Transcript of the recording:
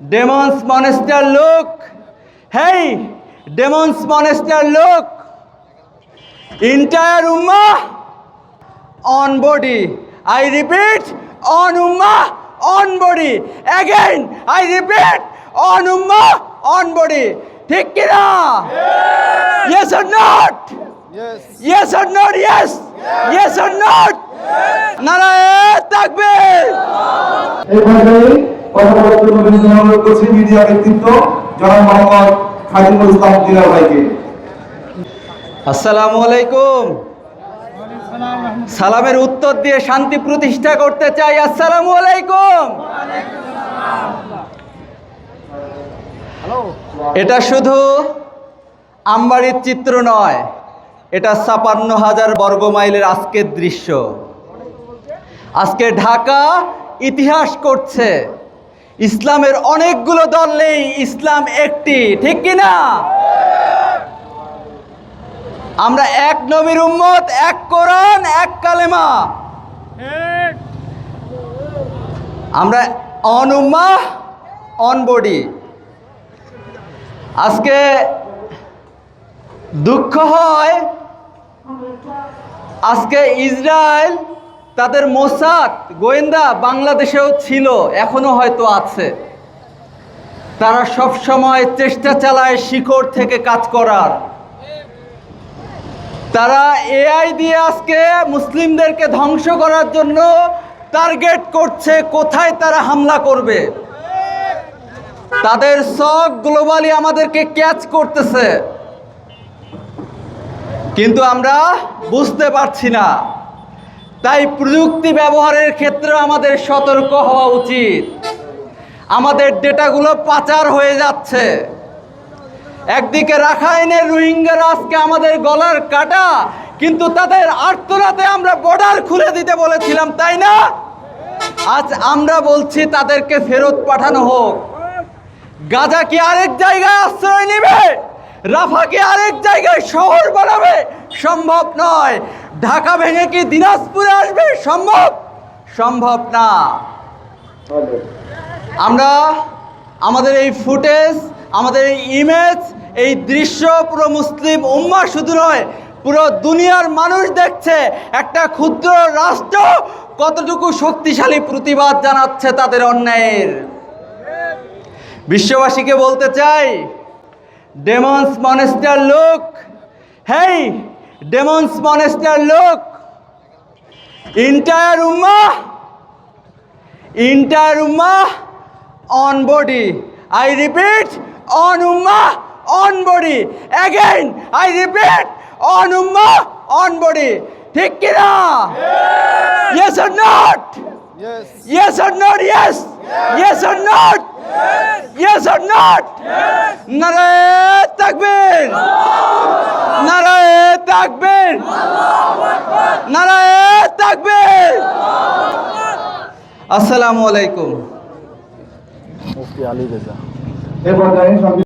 Demons মনেস্টার লোক হেই demons মনেস্টার লোক entire Umma one body I repeat one Umma one body again I repeat one Umma one body ঠিক কিনা yes or not yes or not yes yes or not Narayan তাকবীর Everybody, আসসালামু আলাইকুম। সালামের উত্তর দিয়ে শান্তি প্রতিষ্ঠা করতে চাই। আসসালামু আলাইকুম। এটা শুধু আমবাড়ির চিত্র নয়, এটা ছাপান্ন হাজার বর্গ মাইলের আজকের দৃশ্য। আজকে ঢাকা ইতিহাস করছে। ইসলামের অনেকগুলো দল নেই, ইসলাম একটি, ঠিক কিনা? আমরা এক নবীর উম্মত, এক কোরআন, এক কালেমা। আমরা অন উম্মা অন বডি আজকে দুঃখ হয়, আজকে ইসরায়েল তাদের মোসাদ গোয়েন্দা বাংলাদেশেও ছিল, এখনও হয়তো আছে। তারা সব সময় চেষ্টা চালায় শিকড় থেকে কাজ করার। তারা এআই দিয়ে আজকে মুসলিমদেরকে ধ্বংস করার জন্য টার্গেট করছে, কোথায় তারা হামলা করবে। তাদের সব গ্লোবালি আমাদেরকে ক্যাচ করতেছে। কিন্তু আমরা বুঝতে পারছি না। তাই প্রযুক্তি ব্যবহারের ক্ষেত্রে আমাদের সতর্ক হওয়া উচিত। আমাদের ডেটাগুলো পাচার হয়ে যাচ্ছে। একদিকে রাখাইনের রোহিঙ্গারা আজকে আমাদের গলার কাটা, কিন্তু তাদের আর্তরাতে আমরা বর্ডার খুলে দিতে বলেছিলাম, তাই না? আজ আমরা বলছি তাদেরকে ফেরত পাঠানো হোক। গাজা কি আরেক জায়গায় আশ্রয় নেবে? রাফা কি আরেক জায়গায় শহর বানাবে? সম্ভব নয়। ঢাকা ভেঙে কি দিনাজপুরে আসবে? সম্ভব? সম্ভব না। আমরা আমাদের এই ফুটেজ, আমাদের এই ইমেজ এই দৃশ্য পুরো মুসলিম উম্মা শুধু নয়, পুরো দুনিয়ার মানুষ দেখছে। একটা ক্ষুদ্র রাষ্ট্র কতটুকু শক্তিশালী প্রতিবাদ জানাচ্ছে তাদের অন্যায়ের। বিশ্ববাসীকে বলতে চাই ডেমন্স মনেস্টার লোক হেই ডেমন্স মনেস্টার লোক entire Umma entire ummah on body. I repeat, on ummah, on body. Again, I repeat, on ummah, on body. ঠিক কিনা Yes or not? Yes. Yes or not? Yes. Yes or not? Yes or not? নারায় তাকবীর তাকবীর। আসসালামু আলাইকুম। আলী রেজা।